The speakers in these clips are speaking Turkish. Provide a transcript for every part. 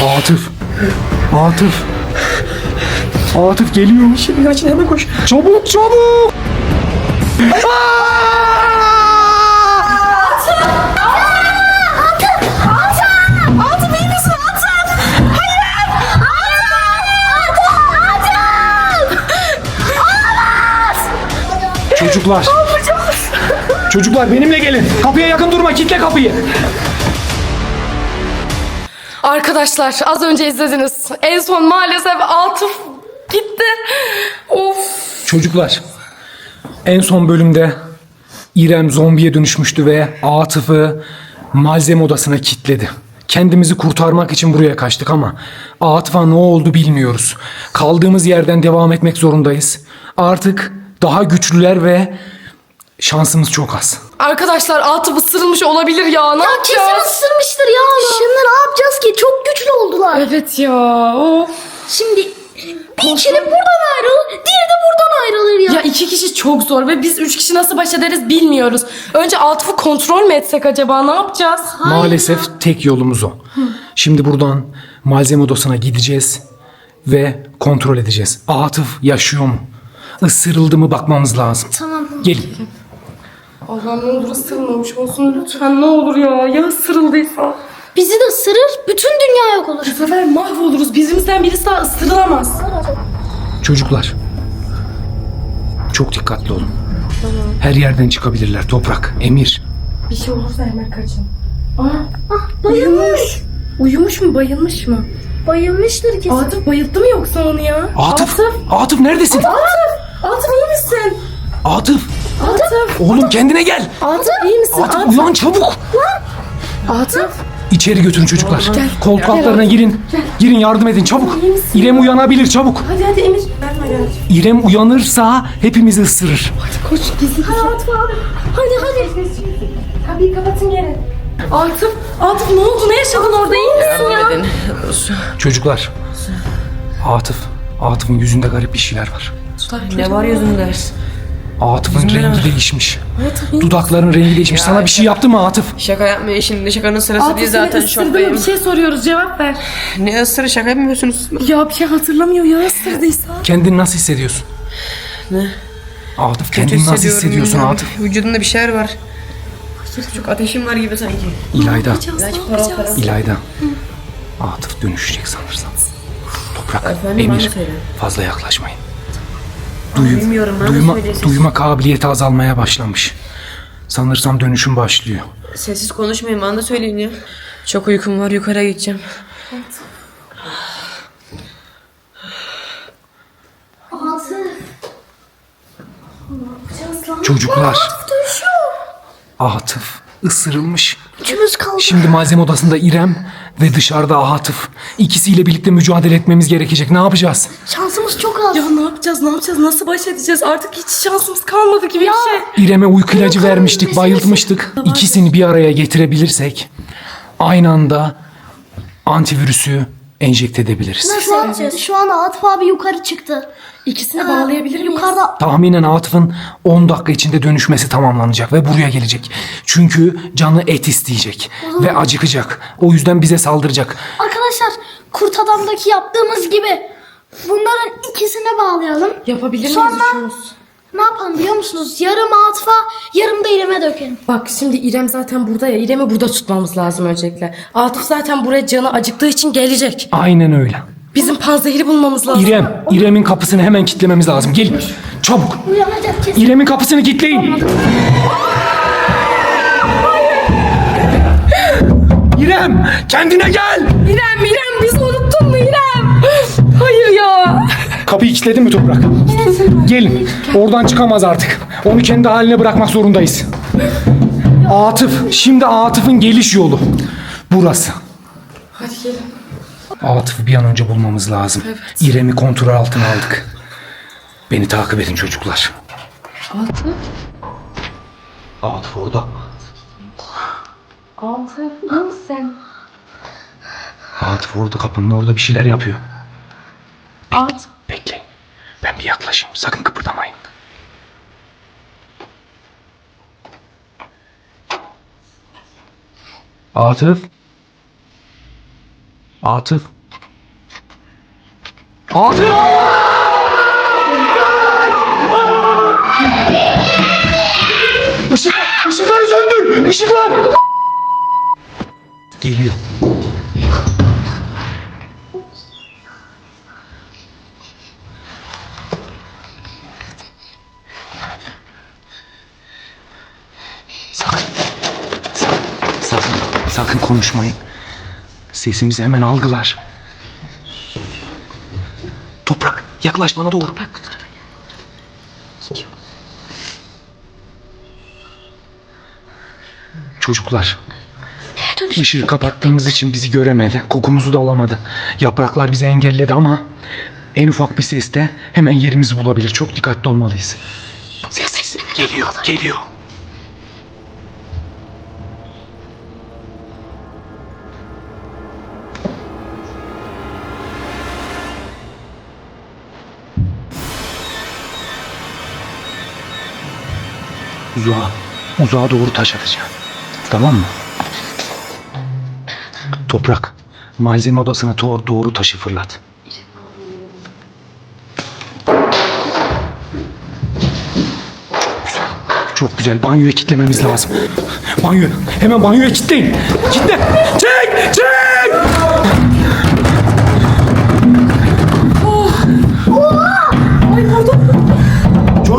Atıf. Atıf. Atıf geliyor. Şimdi açın hemen koş. Çabuk çabuk. Çocuklar. Çocuklar benimle gelin. Kapıya yakın durma. Kitle kapıyı. Arkadaşlar az önce izlediniz. En son maalesef Atıf gitti. Of. Çocuklar. En son bölümde İrem zombiye dönüşmüştü ve Atıf'ı malzeme odasına kilitledi. Kendimizi kurtarmak için buraya kaçtık ama Atıf'a ne oldu bilmiyoruz. Kaldığımız yerden devam etmek zorundayız. Artık daha güçlüler ve şansımız çok az. Arkadaşlar Atıf ısırılmış olabilir ya. Ne Kesin yapacağız? ısırmıştır ya onu. Şimdi ne yapacağız Evet ya. Of. Şimdi bir ikili buradan ayrılır, diğeri de buradan ayrılır ya. Ya iki kişi çok zor ve biz üç kişi nasıl baş ederiz bilmiyoruz. Önce Atıf'ı kontrol mü etsek acaba ne yapacağız? Maalesef tek yolumuz o. Şimdi buradan malzeme odasına gideceğiz ve kontrol edeceğiz. Atıf yaşıyor mu? Isırıldı mı bakmamız lazım. Tamam. Gelin. Allah'ım ne olur ısırılmamış olsun lütfen ne olur ya. Ya ısırıldıysa? Bizi de ısırır, bütün dünya yok olur. Bu sefer mahvoluruz. Bizimizden birisi daha ısırılamaz. Çocuklar. Çok dikkatli olun. Her yerden çıkabilirler. Toprak, Emir. Bir şey olursa hemen kaçın. Aa, Ah, bayılmış. uyumuş mu bayılmış mı? Bayılmıştır kesin. Atıf bayıldı mı yoksa onu ya? Atıf, Atıf, Atıf neredesin? Atıf, Atıf iyi misin? Atıf, Atıf, oğlum kendine gel. Atıf iyi misin? Atıf uyan çabuk. Atıf. İçeri götürün çocuklar. Koltuk altlarına girin. Girin yardım edin çabuk. İrem uyanabilir çabuk. Hadi hadi Emir. Gel. İrem uyanırsa hepimizi ısırır. Koş gizli gizli. Atıf abi. Hadi hadi. Kapıyı kapatın geri. Atıf, Atıf ne oldu? Ne yaşadın orada? İyi misin ya? Çocuklar. Atıf. Atıf'ın yüzünde garip bir şeyler var. Ne var yüzünde? Atıf'ın rengi değişmiş. Atıf, Dudakların rengi değişmiş. Sana bir şey yaptı mı Atıf? Şaka yapmayın şimdi şakanın sırası Atıf değil seni zaten ısırdı mı? şoktayım. Bir şey soruyoruz cevap ver. Ne ısırı şaka yapmıyorsunuz? Ya bir şey hatırlamıyor ya ısırdıysa. Kendini nasıl hissediyorsun? Ne? Atıf kendini nasıl hissediyorum, hissediyorsun bilmiyorum. Atıf? Vücudunda bir şeyler var. Çok ateşim var gibi sanki. İlayda. Para. İlayda. Atıf dönüşecek sanırsam. Toprak, Efendim, bana Emir söyle. fazla yaklaşmayın. Duyu, Bilmiyorum, duyma, duyma kabiliyeti azalmaya başlamış. Sanırsam dönüşüm başlıyor. Sessiz konuşmayın bana da söyleyin ya. Çok uykum var yukarı gideceğim. Atıf. Çocuklar. Atıf ısırılmış. Üçümüz kaldı. Şimdi malzeme odasında İrem ve dışarıda Atıf. İkisiyle birlikte mücadele etmemiz gerekecek. Ne yapacağız? Şansımız çok az. Ya ne yapacağız ne yapacağız nasıl baş edeceğiz artık hiç şansımız kalmadı gibi Ya. bir şey. İrem'e uyku ilacı vermiştik, meselesi. bayıltmıştık. İkisini bir araya getirebilirsek aynı anda antivirüsü enjekte edebiliriz. Şu an, şu an Atıf abi yukarı çıktı. İkisini bağlayabilir miyiz? Yukarıda Tahminen Atıf'ın 10 dakika içinde dönüşmesi tamamlanacak ve buraya gelecek. Çünkü canı et isteyecek ve acıkacak. O yüzden bize saldıracak. Arkadaşlar kurt adamdaki yaptığımız gibi bunların ikisine bağlayalım. Yapabilir miyiz Sonra- üçümüz? Ne yapalım biliyor musunuz? Yarım Atıf'a yarım da İrem'e dökelim. Bak şimdi İrem zaten burada ya. İrem'i burada tutmamız lazım öncelikle. Atıf zaten buraya canı acıktığı için gelecek. Aynen öyle. Bizim panzehiri bulmamız lazım. İrem, İrem'in kapısını hemen kitlememiz lazım. Gelin. Çabuk. Uyanacak kesin. İrem'in kapısını kitleyin. İrem, kendine gel. İrem, İrem bizi unuttun mu İrem? Hayır ya. Kapıyı kilitledin mi Toprak? Gelin. Oradan çıkamaz artık. Onu kendi haline bırakmak zorundayız. Atıf. Şimdi Atıf'ın geliş yolu. Burası. Hadi gelin. Atıf'ı bir an önce bulmamız lazım. İrem'i kontrol altına aldık. Beni takip edin çocuklar. Atıf. Atıf orada. Atıf iyi misin? Atıf orada kapının orada bir şeyler yapıyor. Atıf. Bekleyin. Ben bir yaklaşayım. Sakın kıpırdamayın. Atıf. Atıf. Atıf! Işık, ışıkları söndür! Işıklar! Geliyor. Sakın, sakın, sakın, konuşmayın. Sesimizi hemen algılar. Toprak, yaklaş bana doğru. Çocuklar, ışığı kapattığımız için bizi göremedi. Kokumuzu da alamadı. Yapraklar bizi engelledi ama en ufak bir seste hemen yerimizi bulabilir. Çok dikkatli olmalıyız. Ses ses. Geliyor, geliyor. Uzağa, uzağa doğru taş atacağım. Tamam mı? Toprak, malzeme odasına doğru, doğru taşı fırlat. Çok güzel. Banyoya kilitlememiz lazım. Banyo. Hemen banyoya kilitleyin. Kilitle. Çek! Çek!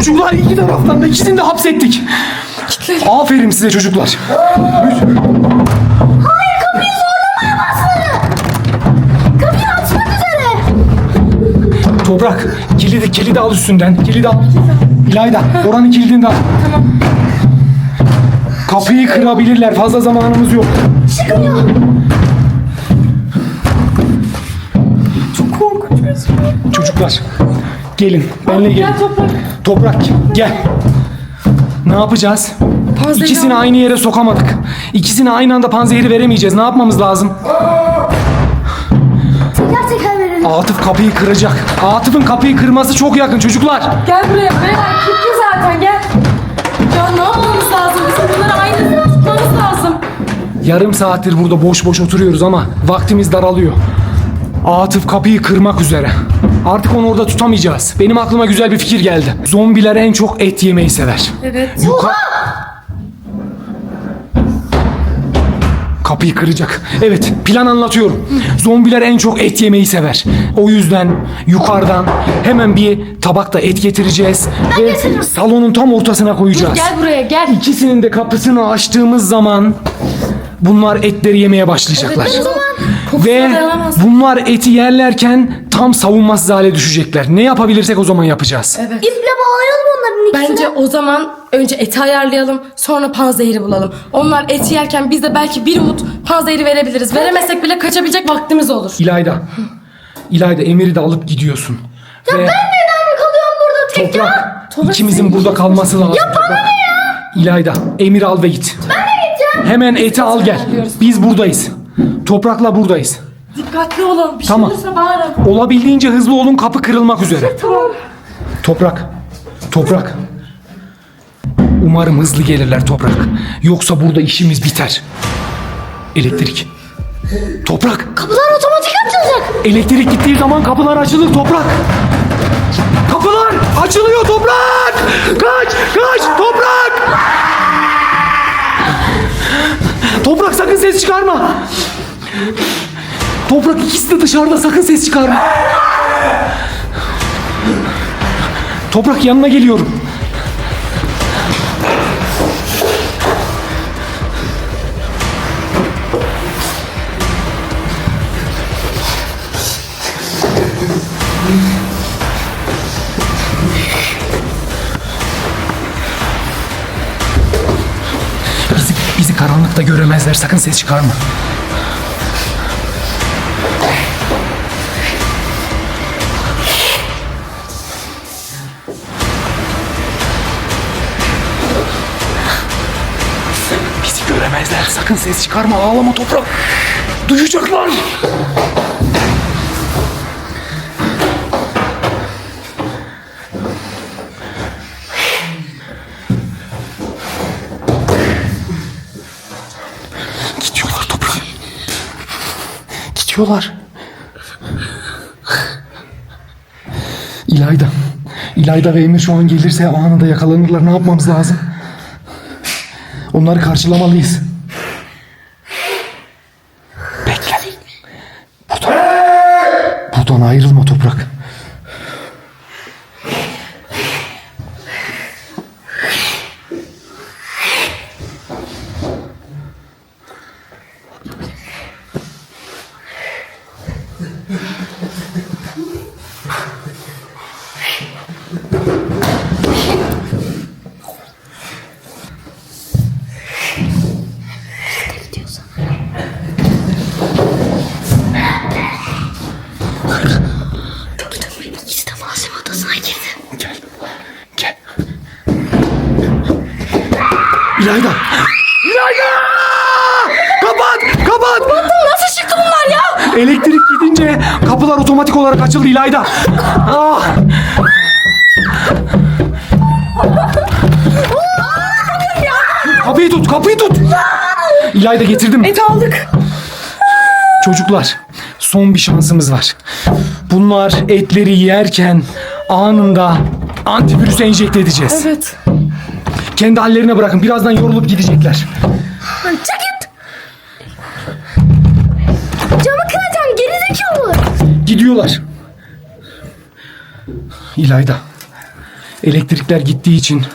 Çocuklar iki taraftan da ikisini de hapsettik. Aferin size çocuklar. Kapıyı açmak üzere. Toprak, kilidi, kilidi al üstünden. Kilidi al. İlayda, oranın kilidini de al. Tamam. Kapıyı kırabilirler. Fazla zamanımız yok. Çıkmıyor. Çocuklar, gelin. Benle gelin. Gel toprak. Toprak, gel. Ne yapacağız? Panzehiri İkisini aynı yere sokamadık. İkisini aynı anda panzehiri veremeyeceğiz. Ne yapmamız lazım? Teker teker verelim. Atıf kapıyı kıracak. Atıf'ın kapıyı kırması çok yakın çocuklar. Gel buraya. Beyler kilitli zaten gel. Ya ne yapmamız lazım? Bizim bunları aynı tutmamız lazım. Yarım saattir burada boş boş oturuyoruz ama vaktimiz daralıyor. Atıf kapıyı kırmak üzere. Artık onu orada tutamayacağız. Benim aklıma güzel bir fikir geldi. Zombiler en çok et yemeyi sever. Evet. Yuka... Kapıyı kıracak. Evet, plan anlatıyorum. Zombiler en çok et yemeyi sever. O yüzden yukarıdan hemen bir tabakta et getireceğiz ve salonun tam ortasına koyacağız. Gel buraya gel. İkisinin de kapısını açtığımız zaman bunlar etleri yemeye başlayacaklar. Evet, o zaman Ve dayanamaz. bunlar eti yerlerken tam savunmasız hale düşecekler. Ne yapabilirsek o zaman yapacağız. Evet. İple bağlayalım onların ikisini. Bence o zaman önce eti ayarlayalım sonra panzehiri bulalım. Onlar eti yerken biz de belki bir umut panzehiri verebiliriz. Veremezsek bile kaçabilecek vaktimiz olur. İlayda. İlayda Emir'i de alıp gidiyorsun. Ve Neden kalıyorum burada tek ya? Toprak, Toprak, ikimizin sen burada kalması lazım. Ya bana ne ya? İlayda, Emir al ve git. Ben de gideceğim. Hemen eti al gel. Biz buradayız. Toprakla buradayız. Dikkatli olun. Bir Tamam. şey olursa bağırın. Olabildiğince hızlı olun kapı kırılmak üzere. Tamam. Toprak. Toprak. Umarım hızlı gelirler Toprak. Yoksa burada işimiz biter. Elektrik. Toprak. Kapılar otomatik açılacak. Elektrik gittiği zaman kapılar açılır Toprak. Kapılar açılıyor Toprak. Kaç kaç Toprak. Toprak sakın ses çıkarma. Toprak ikisi de dışarıda sakın ses çıkarma. Toprak yanına geliyorum. Bizi, bizi karanlıkta göremezler. Sakın ses çıkarma. Sakın ses çıkarma. Ağlama toprak. Duyacaklar. Gidiyorlar toprak. Gidiyorlar. İlayda. İlayda ve Emir şu an gelirse anında yakalanırlar. Ne yapmamız lazım? Onları karşılamalıyız. Bekle. Buradan, buradan ayrılma toprak. İlayda. İlayda! Kapat! Kapat! Nasıl çıktı bunlar ya? Elektrik gidince kapılar otomatik olarak açıldı İlayda. Ah! Kapıyı tut, kapıyı tut. İlayda getirdim. Et aldık. Çocuklar, son bir şansımız var. Bunlar etleri yerken anında antivirüs enjekte edeceğiz. Evet. Kendi hallerine bırakın. Birazdan yorulup gidecekler. Çekit. Camı kıracağım gerizekalı. Gidiyorlar. İlayda. Elektrikler gittiği için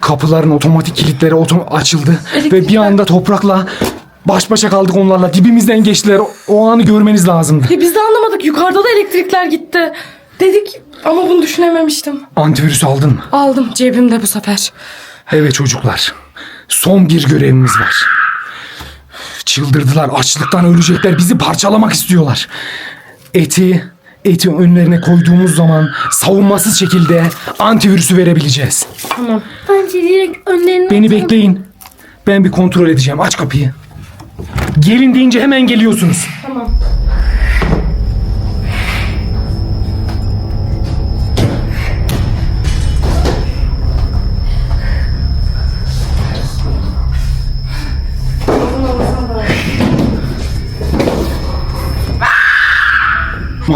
kapıların otomatik kilitleri otom açıldı ve bir anda toprakla baş başa kaldık onlarla. Dibimizden geçtiler. O, o anı görmeniz lazımdı. Ya biz de anlamadık. Yukarıda da elektrikler gitti. Dedik ama bunu düşünememiştim. Antivirüs aldın mı? Aldım cebimde bu sefer. Evet çocuklar. Son bir görevimiz var. Çıldırdılar. Açlıktan ölecekler. Bizi parçalamak istiyorlar. Eti eti önlerine koyduğumuz zaman savunmasız şekilde antivirüsü verebileceğiz. Bence direkt önlerine Beni bekleyin. Ben bir kontrol edeceğim. Aç kapıyı. Gelin deyince hemen geliyorsunuz. Tamam.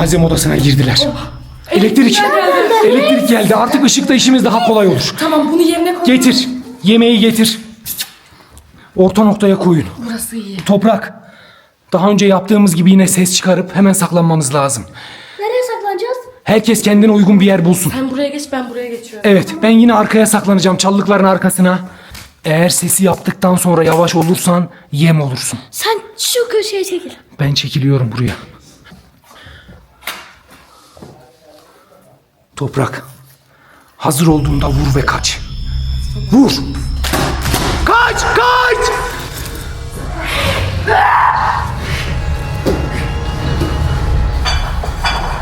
Malzeme odasına girdiler. Elektrik. Elektrik geldi. Artık ışıkta işimiz daha kolay olur. Tamam bunu yerine koy. Getir. Yemeği getir. Orta noktaya koyun. Burası iyi. Toprak. Daha önce yaptığımız gibi yine ses çıkarıp hemen saklanmamız lazım. Nereye saklanacağız? Herkes kendine uygun bir yer bulsun. Sen buraya geç ben buraya geçiyorum. Evet, ben yine arkaya saklanacağım çalılıkların arkasına. Eğer sesi yaptıktan sonra yavaş olursan yem olursun. Sen şu köşeye çekil. Ben çekiliyorum buraya. Toprak. Hazır olduğunda vur ve kaç. Vur. Kaç, kaç!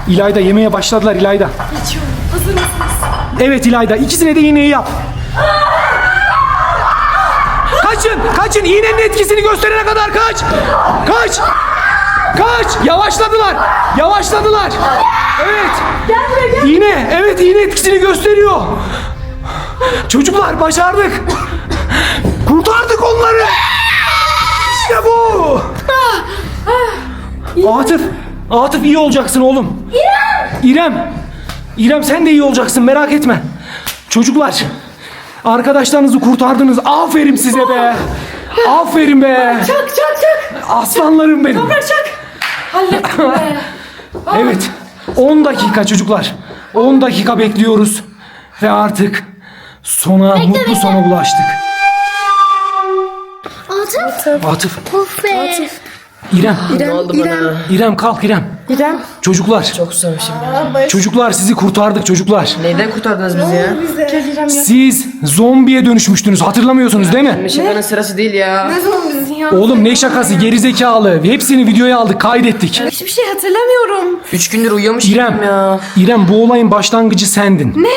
İlayda yemeye başladılar İlayda. Geçiyorum. Hazır mısınız? Evet İlayda ikisine de iğneyi yap. Kaçın kaçın iğnenin etkisini gösterene kadar kaç. Kaç. Kaç. Yavaşladılar. Yavaşladılar. Evet. İğne evet iğne etkisini gösteriyor. Çocuklar başardık. Kurtardık onları. İşte bu. Atıf. Atıf iyi olacaksın oğlum. İrem. İrem. İrem sen de iyi olacaksın merak etme. Çocuklar. Arkadaşlarınızı kurtardınız. Aferin size be. Aferin be. Çak çak çak. Aslanlarım benim. Toprak çak. Hallettim be. Evet. 10 dakika çocuklar. 10 dakika bekliyoruz. Ve artık sona mutlu sona ulaştık. Atıf. Atıf. Of be. İrem. Ne oldu bana? İrem kalk İrem. İrem. Çocuklar. Çok susamışım ya. Çocuklar sizi kurtardık çocuklar. Neyden kurtardınız bizi ya? İrem ya. Siz zombiye dönüşmüştünüz hatırlamıyorsunuz değil mi? Şakanın sırası değil ya. Oğlum ne şakası gerizekalı. Hepsini videoya aldık kaydettik. Hiçbir şey hatırlamıyorum. Üç gündür uyuyormuş İrem. gibiyim ya. İrem bu olayın başlangıcı sendin. Ne?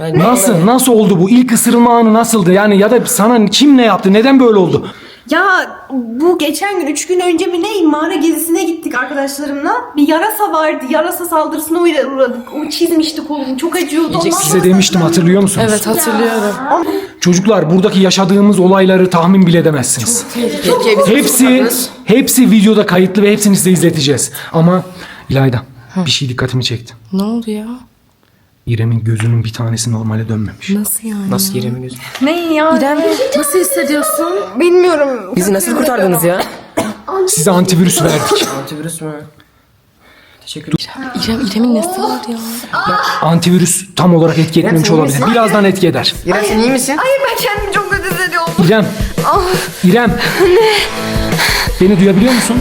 Ben Nasıl? Nasıl oldu bu? İlk ısırılma anı nasıldı? Yani ya da sana kim ne yaptı? Neden böyle oldu? Ya bu geçen gün, üç gün önce mi ne mağara gezisine gittik arkadaşlarımla. Bir yarasa vardı. Yarasa saldırısına uğra- uğradık. O çizmişti kolumu. Çok acıyordu. Ondan Size sonra demiştim hatırlıyor musunuz? Evet hatırlıyorum. Çocuklar buradaki yaşadığımız olayları tahmin bile edemezsiniz. Peki biz Hepsi hepsi videoda kayıtlı ve hepsini size izleteceğiz. Ama İlayda bir şey dikkatimi çekti. Ne oldu ya? İrem'in gözünün bir tanesi normale dönmemiş. Nasıl yani? Nasıl İrem'in gözü? Ne ya? İrem nasıl hissediyorsun? Bilmiyorum. Bizi nasıl kurtardınız ya? Size antivirüs verdik. Antivirüs mü? Teşekkür ederim. İrem, İrem'in nesi var ya? Antivirüs tam olarak etki etmemiş olabilir. Birazdan etki eder. İrem sen iyi misin? Ay ben kendimi çok kötü hissediyorum. İrem. İrem. Beni duyabiliyor musun?